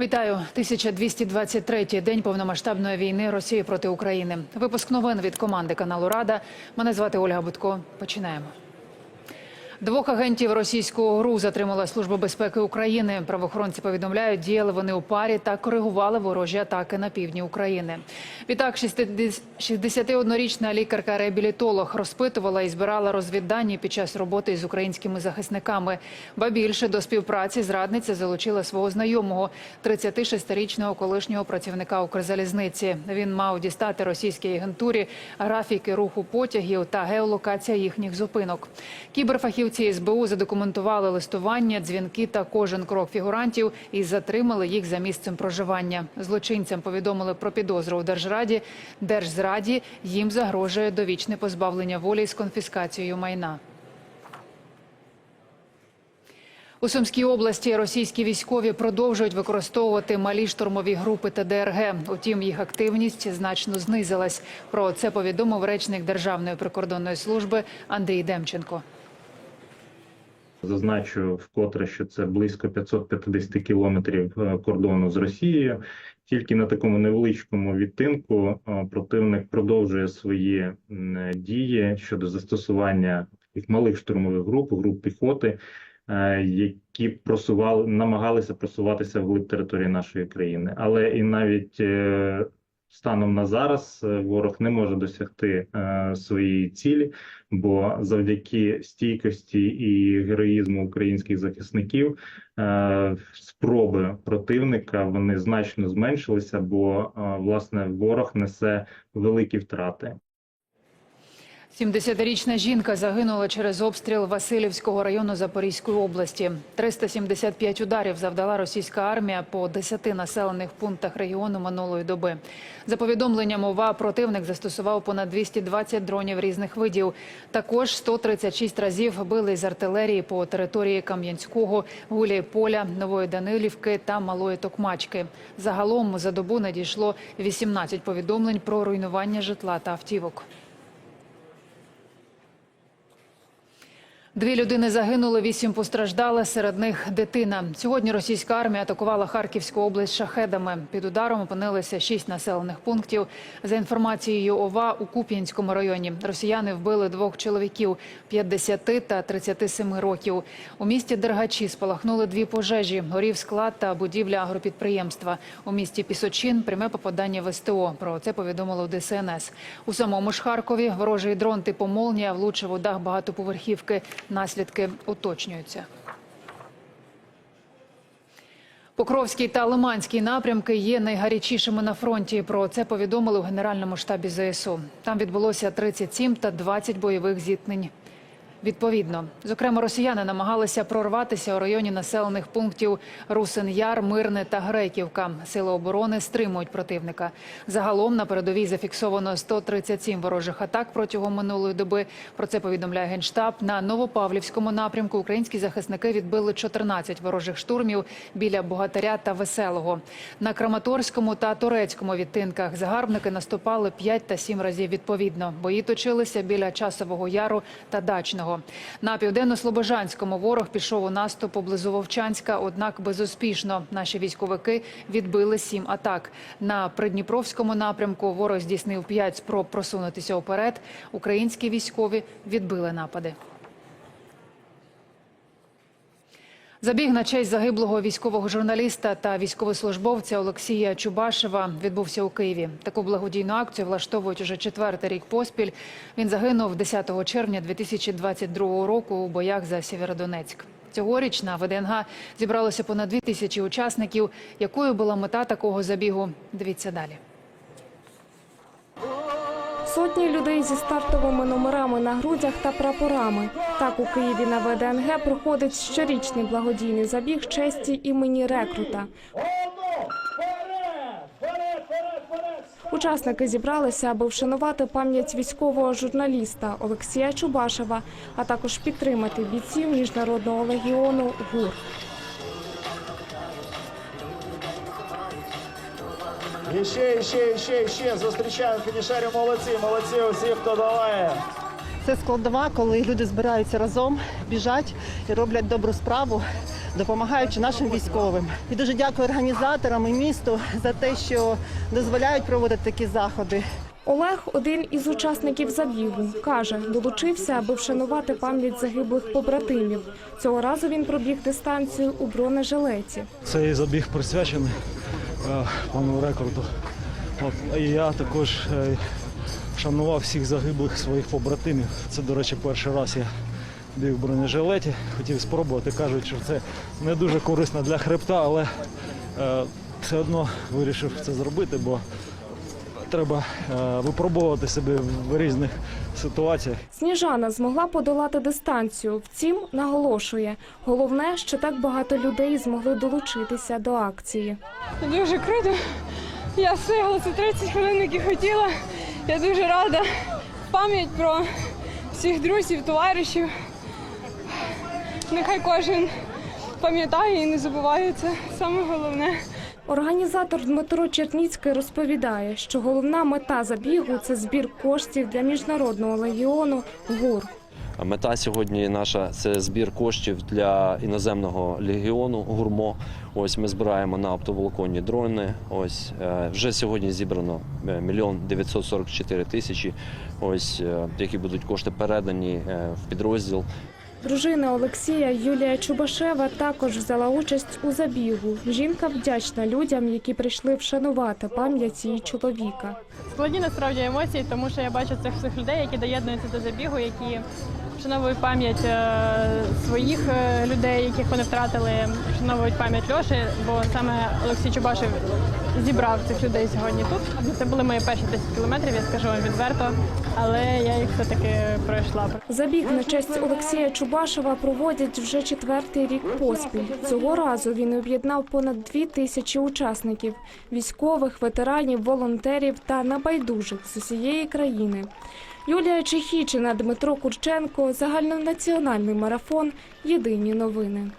Вітаю 1223-й день повномасштабної війни Росії проти України. Випуск новин від команди каналу Рада. Мене звати Ольга Будко. Починаємо. Двох агентів російського ГРУ затримала Служба безпеки України. Правоохоронці повідомляють, діяли вони у парі та коригували ворожі атаки на півдні України. Відтак, 61-річна лікарка-реабілітолог розпитувала і збирала розвіддані під час роботи з українськими захисниками. Ба більше до співпраці зрадниця залучила свого знайомого, 36-річного колишнього працівника Укрзалізниці. Він мав дістати російській агентурі графіки руху потягів та геолокація їхніх зупинок. Кіберфахівці СБУ задокументували листування, дзвінки та кожен крок фігурантів і затримали їх за місцем проживання. Злочинцям повідомили про підозру у держраді. Держзраді їм загрожує довічне позбавлення волі з конфіскацією майна. У Сумській області російські військові продовжують використовувати малі штурмові групи та ДРГ. Утім, їх активність значно знизилась. Про це повідомив речник Державної прикордонної служби Андрій Демченко. Зазначу вкотре, що це близько 550 кілометрів е, кордону з Росією. Тільки на такому невеличкому відтинку е, противник продовжує свої дії щодо застосування таких малих штурмових груп, груп піхоти, е, які просували, намагалися просуватися вглиб території нашої країни. Але і навіть станом на зараз е, ворог не може досягти е, своєї цілі бо завдяки стійкості і героїзму українських захисників е, спроби противника вони значно зменшилися, бо власне ворог несе великі втрати. 70-річна жінка загинула через обстріл Васильівського району Запорізької області. 375 ударів завдала російська армія по 10 населених пунктах регіону минулої доби. За повідомленням ОВА, противник застосував понад 220 дронів різних видів. Також 136 разів били з артилерії по території Кам'янського, Гуляйполя, Нової Данилівки та Малої Токмачки. Загалом за добу надійшло 18 повідомлень про руйнування житла та автівок. Дві людини загинули, вісім постраждали. Серед них дитина. Сьогодні російська армія атакувала Харківську область шахедами. Під ударом опинилися шість населених пунктів. За інформацією ОВА у Куп'янському районі росіяни вбили двох чоловіків 50 та 37 років. У місті Дергачі спалахнули дві пожежі. Горів склад та будівля агропідприємства. У місті Пісочин пряме попадання в СТО. Про це повідомило ДСНС. У самому ж Харкові ворожий дрон типу «Молнія» влучив у дах багатоповерхівки. Наслідки уточнюються. Покровський та Лиманський напрямки є найгарячішими на фронті. Про це повідомили у Генеральному штабі ЗСУ. Там відбулося 37 та 20 бойових зіткнень. Відповідно, зокрема, росіяни намагалися прорватися у районі населених пунктів Русин-Яр, Мирне та Греківка. Сили оборони стримують противника. Загалом на передовій зафіксовано 137 ворожих атак протягом минулої доби. Про це повідомляє генштаб. На Новопавлівському напрямку українські захисники відбили 14 ворожих штурмів біля Богатиря та Веселого. На Краматорському та Турецькому відтинках загарбники наступали 5 та 7 разів відповідно. Бої точилися біля Часового Яру та Дачного. На південно-слобожанському ворог пішов у наступ поблизу Вовчанська, однак безуспішно. Наші військовики відбили сім атак. На Придніпровському напрямку ворог здійснив п'ять спроб просунутися уперед. Українські військові відбили напади. Забіг на честь загиблого військового журналіста та військовослужбовця Олексія Чубашева відбувся у Києві. Таку благодійну акцію влаштовують уже четвертий рік поспіль. Він загинув 10 червня 2022 року у боях за Сєвєродонецьк. Цьогоріч на ВДНГ зібралося понад дві тисячі учасників. Якою була мета такого забігу? Дивіться далі. Сотні людей зі стартовими номерами на грудях та прапорами. Так у Києві на ВДНГ проходить щорічний благодійний забіг честі імені рекрута. Учасники зібралися, аби вшанувати пам'ять військового журналіста Олексія Чубашева, а також підтримати бійців міжнародного легіону ГУР. І ще, і ще, і ще, і ще зустрічаємо фінішерів. Молодці, молодці усі, хто долає. Це складова, коли люди збираються разом, біжать і роблять добру справу допомагаючи нашим військовим. І дуже дякую організаторам і місту за те, що дозволяють проводити такі заходи. Олег, один із учасників забігу, каже, долучився, аби вшанувати пам'ять загиблих побратимів. Цього разу він пробіг дистанцію у бронежилеті. Цей забіг присвячений е, пану рекорду. От, і я також е, шанував всіх загиблих своїх побратимів. Це, до речі, перший раз я біг в бронежилеті. Хотів спробувати. Кажуть, що це не дуже корисно для хребта, але е, все одно вирішив це зробити, бо треба е, випробовувати себе в різних ситуаціях. Сніжана змогла подолати дистанцію. Втім, наголошує, головне, що так багато людей змогли долучитися до акції. Дуже круто. Я встигла за 30 хвилин, які хотіла. Я дуже рада. Пам'ять про всіх друзів, товаришів. Нехай кожен пам'ятає і не забуває це саме головне. Організатор Дмитро Черніцький розповідає, що головна мета забігу це збір коштів для міжнародного легіону ГУР. Мета сьогодні наша це збір коштів для іноземного легіону гурмо. Ось ми збираємо на оптоволоконні дрони. Ось е, вже сьогодні зібрано е, мільйон 944 тисячі. Ось е, які будуть кошти передані в підрозділ. Дружина Олексія Юлія Чубашева також взяла участь у забігу. Жінка вдячна людям, які прийшли вшанувати пам'ять її чоловіка. Складні насправді емоції, тому що я бачу цих всіх людей, які доєднуються до забігу, які вшановують пам'ять е, своїх е, людей, яких вони втратили, вшановують пам'ять Льоші, бо саме Олексій Чубашев зібрав цих людей сьогодні тут. Це були мої перші 10 кілометрів, я скажу вам відверто, але я їх все-таки пройшла. Забіг на честь Олексія Чубашева проводять вже четвертий рік поспіль. Цього разу він об'єднав понад дві тисячі учасників військових, ветеранів, волонтерів та небайдужих з усієї країни. Юлія Чехічина, Дмитро Курченко, загальнонаціональний марафон. Єдині новини.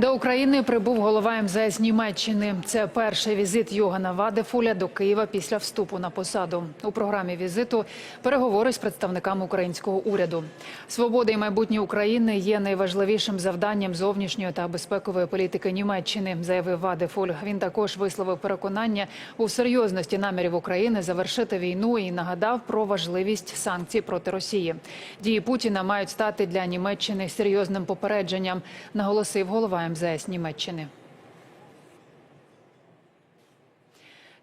До України прибув голова МЗС Німеччини. Це перший візит Йогана Вадефуля до Києва після вступу на посаду. У програмі візиту переговори з представниками українського уряду. Свобода і майбутнє України є найважливішим завданням зовнішньої та безпекової політики Німеччини, заявив Вадефуль. Він також висловив переконання у серйозності намірів України завершити війну і нагадав про важливість санкцій проти Росії. Дії Путіна мають стати для Німеччини серйозним попередженням, наголосив голова МЗС Німеччини.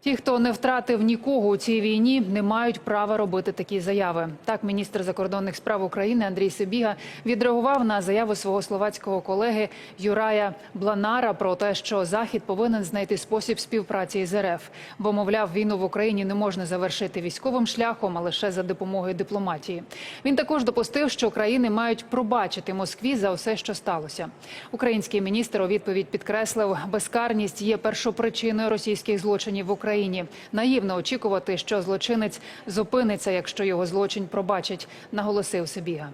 Ті, хто не втратив нікого у цій війні, не мають права робити такі заяви. Так, міністр закордонних справ України Андрій Сибіга відреагував на заяву свого словацького колеги Юрая Бланара про те, що Захід повинен знайти спосіб співпраці із РФ, бо мовляв, війну в Україні не можна завершити військовим шляхом, а лише за допомогою дипломатії. Він також допустив, що країни мають пробачити Москві за все, що сталося. Український міністр у відповідь підкреслив, безкарність є першопричиною російських злочинів в Україні. Наївно очікувати, що злочинець зупиниться, якщо його злочин пробачать, наголосив Сибіга.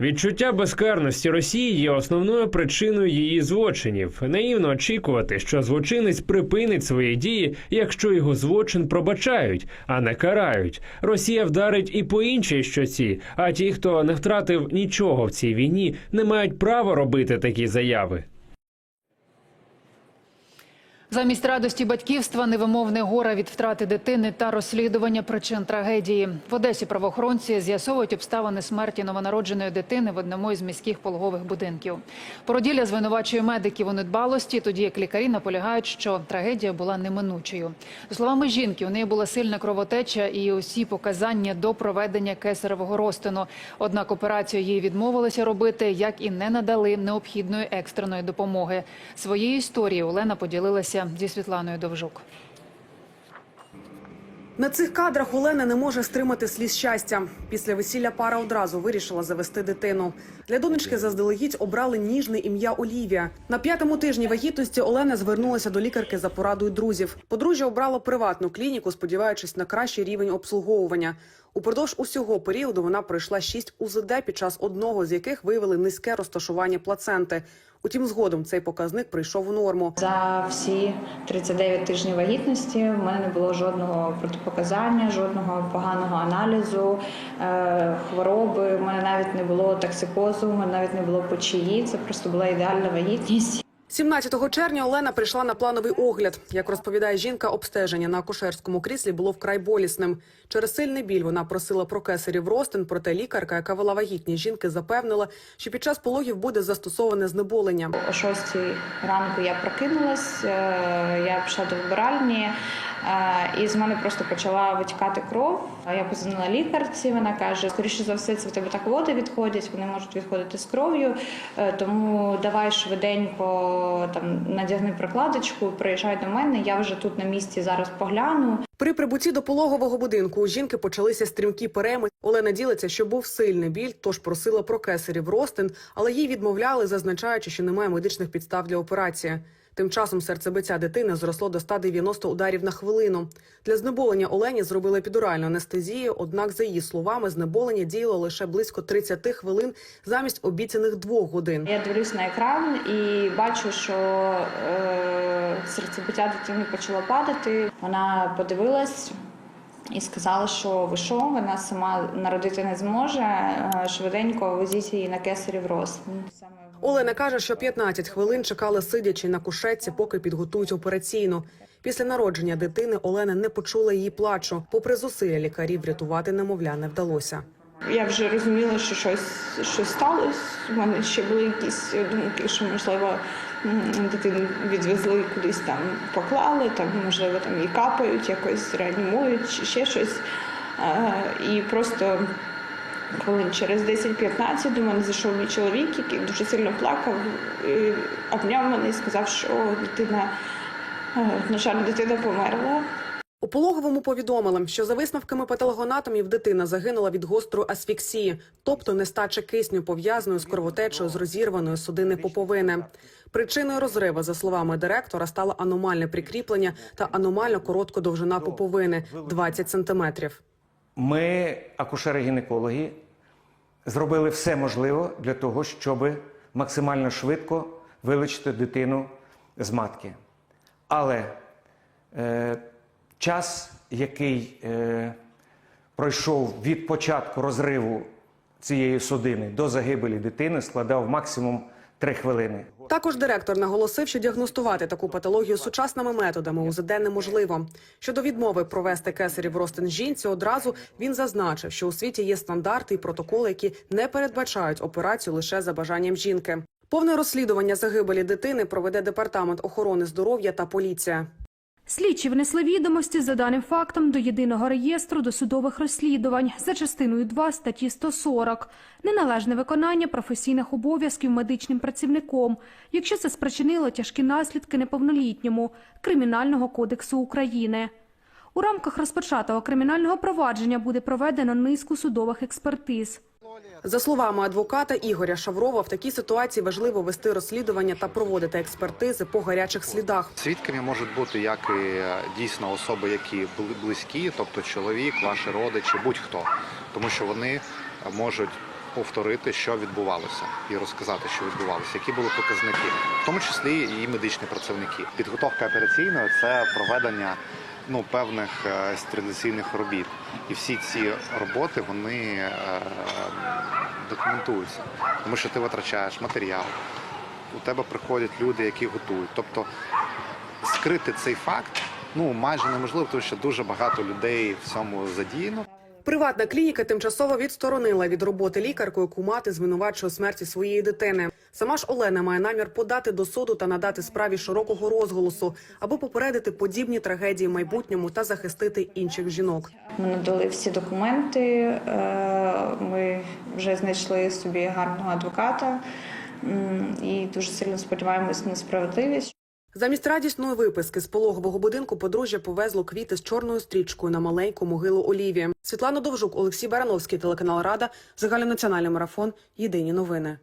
Відчуття безкарності Росії є основною причиною її злочинів. Наївно очікувати, що злочинець припинить свої дії, якщо його злочин пробачають, а не карають. Росія вдарить і по іншій щоці. А ті, хто не втратив нічого в цій війні, не мають права робити такі заяви. Замість радості батьківства невимовне горе від втрати дитини та розслідування причин трагедії. В Одесі правоохоронці з'ясовують обставини смерті новонародженої дитини в одному із міських пологових будинків. Породілля звинувачує медиків у недбалості, тоді як лікарі наполягають, що трагедія була неминучою. За словами жінки, у неї була сильна кровотеча і усі показання до проведення кесаревого розтину. Однак операцію їй відмовилися робити, як і не надали необхідної екстреної допомоги. Своєю історією Олена поділилася зі Світланою Довжук. На цих кадрах Олена не може стримати сліз щастя. Після весілля пара одразу вирішила завести дитину. Для донечки заздалегідь обрали ніжне ім'я Олівія. На п'ятому тижні вагітності Олена звернулася до лікарки за порадою друзів. Подружжя обрало приватну клініку, сподіваючись на кращий рівень обслуговування. Упродовж усього періоду вона пройшла шість УЗД, під час одного з яких виявили низьке розташування плаценти. Утім, згодом цей показник прийшов у норму. За всі 39 тижнів вагітності в мене не було жодного протипоказання, жодного поганого аналізу, е, хвороби. У мене навіть не було токсикозу, у мене навіть не було печії. Це просто була ідеальна вагітність. 17 червня Олена прийшла на плановий огляд. Як розповідає жінка, обстеження на акушерському кріслі було вкрай болісним. Через сильний біль вона просила про кесарів ростин, проте лікарка, яка вела вагітні жінки, запевнила, що під час пологів буде застосоване знеболення. О 6 ранку я прокинулась, е, я пішла до вибиральні, е, і з мене просто почала витікати кров. Я позвонила лікарці. Вона каже: скоріше за все, це в тебе так води відходять. Вони можуть відходити з кров'ю. е, Тому давай швиденько там надягни прокладочку, приїжджай до мене. Я вже тут на місці зараз погляну. При прибутті до пологового будинку у жінки почалися стрімкі переми. Олена ділиться, що був сильний біль, тож просила про кесарів ростин, але їй відмовляли, зазначаючи, що немає медичних підстав для операції. Тим часом серцебиття дитини зросло до 190 ударів на хвилину. Для знеболення Олені зробили епідуральну анестезію, однак, за її словами, знеболення діяло лише близько 30 хвилин замість обіцяних двох годин. Я дивлюсь на екран і бачу, що е, серцебиття дитини почало падати. Вона подивилась. І сказала, що ви що, вона сама народити не зможе. е, Швиденько везіть її на кесарів розтин. Олена каже, що 15 хвилин чекали сидячи на кушетці, поки підготують операційну. Після народження дитини Олена не почула її плачу. Попри зусилля лікарів врятувати немовля не вдалося. Я вже розуміла, що щось, щось сталося. У мене ще були якісь думки, що можливо дитину відвезли кудись там, поклали, там можливо там її капають, якось реанімують, чи ще щось. Е, І просто хвилин через 10-15 до мене зайшов мій чоловік, який дуже сильно плакав, обняв мене і сказав, що дитина, е, на жаль, дитина померла. У пологовому повідомили, що за висновками патологоанатомів дитина загинула від гострої асфіксії, тобто нестачі кисню пов'язаною з кровотечею з розірваної судини поповини. Причиною розриву, за словами директора, стало аномальне прикріплення та аномально коротка довжина поповини 20 сантиметрів. Ми, акушери-гінекологи, зробили все можливе для того, щоб максимально швидко вилучити дитину з матки. Але е, час, який е, пройшов від початку розриву цієї судини до загибелі дитини, складав максимум 3 хвилини. Також директор наголосив, що діагностувати таку патологію сучасними методами УЗД неможливо. Щодо відмови провести кесарів розтин жінці, одразу він зазначив, що у світі є стандарти і протоколи, які не передбачають операцію лише за бажанням жінки. Повне розслідування загибелі дитини проведе департамент охорони здоров'я та поліція. Слідчі внесли відомості за даним фактом до єдиного реєстру досудових розслідувань за частиною 2 статті 140 неналежне виконання професійних обов'язків медичним працівником, якщо це спричинило тяжкі наслідки неповнолітньому Кримінального кодексу України. У рамках розпочатого кримінального провадження буде проведено низку судових експертиз. За словами адвоката Ігоря Шаврова, в такій ситуації важливо вести розслідування та проводити експертизи по гарячих слідах. Свідками можуть бути як і е, дійсно особи, які були близькі, тобто чоловік, ваші родичі, будь-хто, тому що вони можуть повторити, що відбувалося, і розказати, що відбувалося, які були показники, в тому числі і медичні працівники. Підготовка операційної це проведення ну певних е, стерилізаційних робіт, і всі ці роботи вони е, документуються, тому що ти витрачаєш матеріал. У тебе приходять люди, які готують. Тобто скрити цей факт ну майже неможливо, тому що дуже багато людей в цьому задіяно. Приватна клініка тимчасово відсторонила від роботи лікарку, яку мати звинувачує у смерті своєї дитини. Сама ж Олена має намір подати до суду та надати справі широкого розголосу, аби попередити подібні трагедії в майбутньому та захистити інших жінок. Ми надали всі документи. е, Ми вже знайшли собі гарного адвоката і дуже сильно сподіваємось на справедливість. Замість радісної виписки з пологового будинку подружжя повезло квіти з чорною стрічкою на маленьку могилу Олівії. Світлана Довжук, Олексій Барановський, телеканал Рада, загальнонаціональний марафон. Єдині новини.